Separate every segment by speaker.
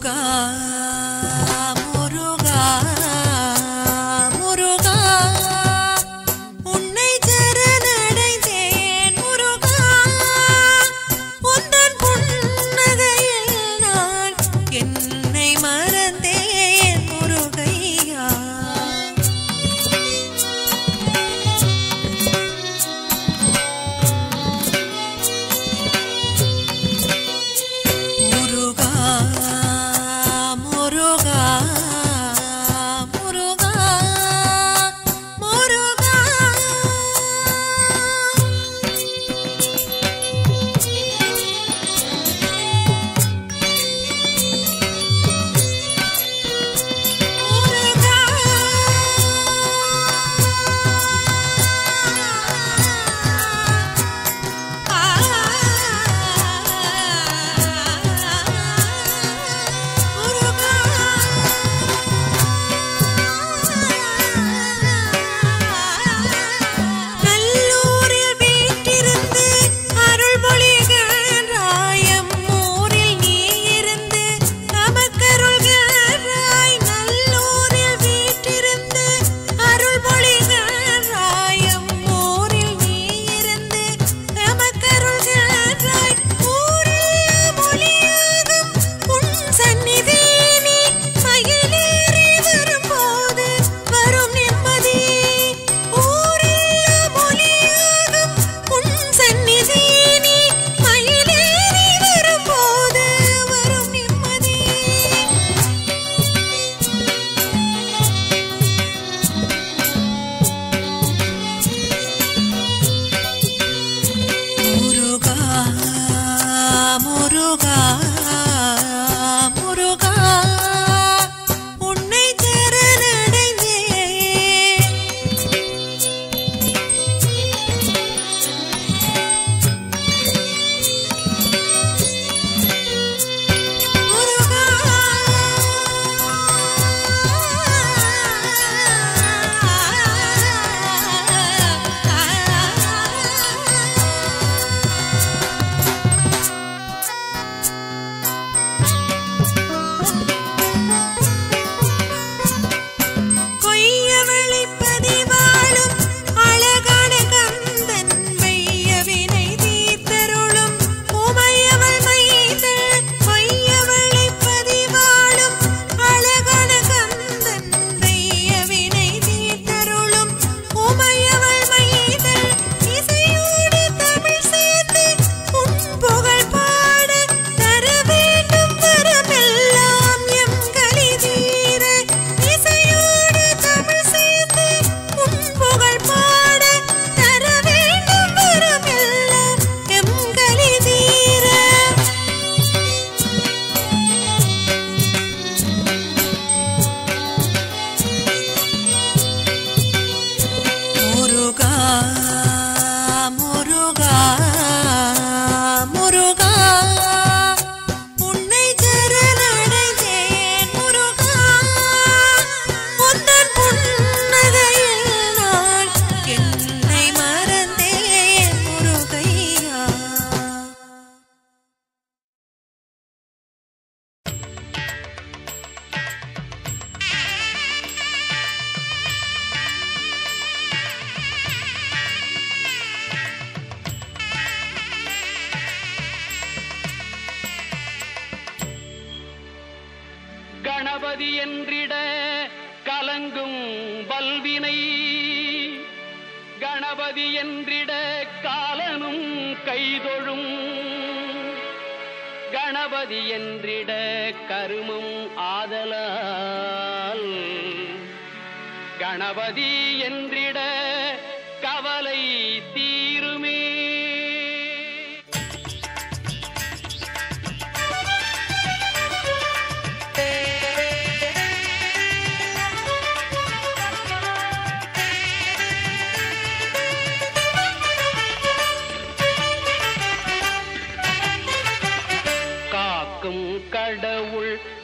Speaker 1: God.
Speaker 2: தேவதி என்றிட கருமம் ஆதலால். கணபதி என்று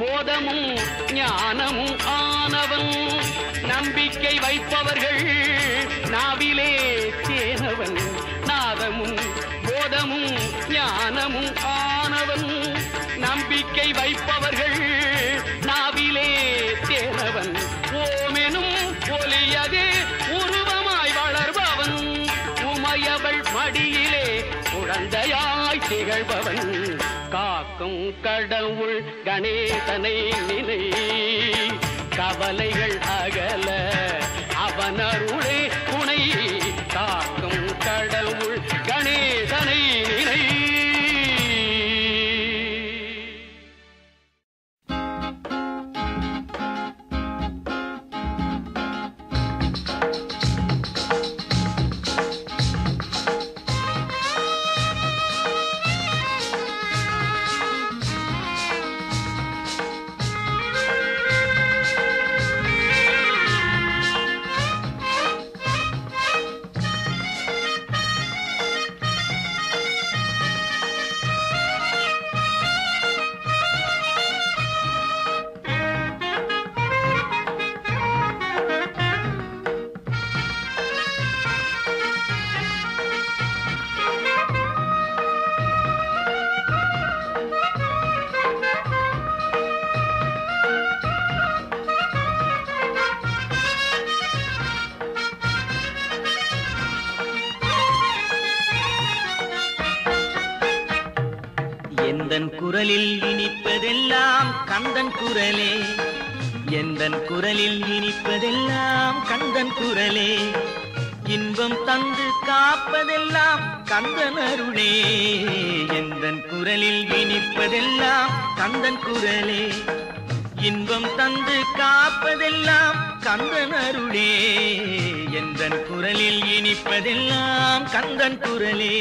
Speaker 1: போதமும் ஞானமும் ஆனவன். நம்பிக்கை வைப்பவர்கள் நாவிலே தேனவன் நாதமும் போதமும் ஞானமும் ஆனவன். நம்பிக்கை வைப்பவர்கள் காக்கும் கடவுள் கணேசனை நிலை கவலைகள் அகல
Speaker 3: அவனருளே இனிப்பதெல்லாம் கந்தன் குரலே. எந்தன் குரலில் இனிப்பதெல்லாம் கந்தன் குரலே. இன்பம் தந்து காப்பதெல்லாம் கந்தன் அருளே. எந்தன் குரலில் இனிப்பதெல்லாம் கந்தன் குரலே. இன்பம் தந்து காப்பதெல்லாம் கந்தன் அருளே. எந்தன் குரலில் இனிப்பதெல்லாம் கந்தன் குரலே.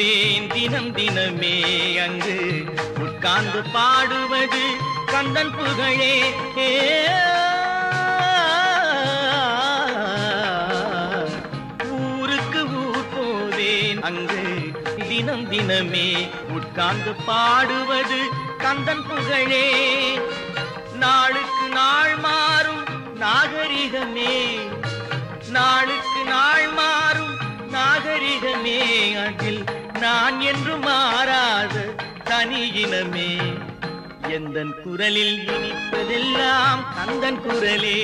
Speaker 3: ஊர் போவேன் தினம் தினமே அங்கு. உட்கார்ந்து பாடுவது கந்தன் புகழே. ஊருக்கு ஊர் போவேன் அங்கு. தினம் தினமே உட்கார்ந்து பாடுவது கந்தன் புகழே. நாளுக்கு நாள் மாறும் நாகரிகமே. நாளுக்கு நாள் மாறும் நாகரிகமே. அதில் நான் என்று மாறாத தனியினமே எந்தன் குரலில் இனிப்பதெல்லாம் கந்தன் குரலே.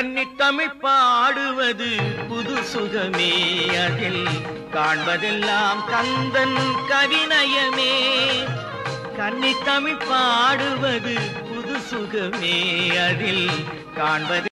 Speaker 3: கன்னித்தமிழ் பாடுவது புது சுகமே. அதில் காண்பதெல்லாம் கந்தன் கவிநயமே. கன்னித்தமிழ் பாடுவது புது சுகமே. அதில் காண்பது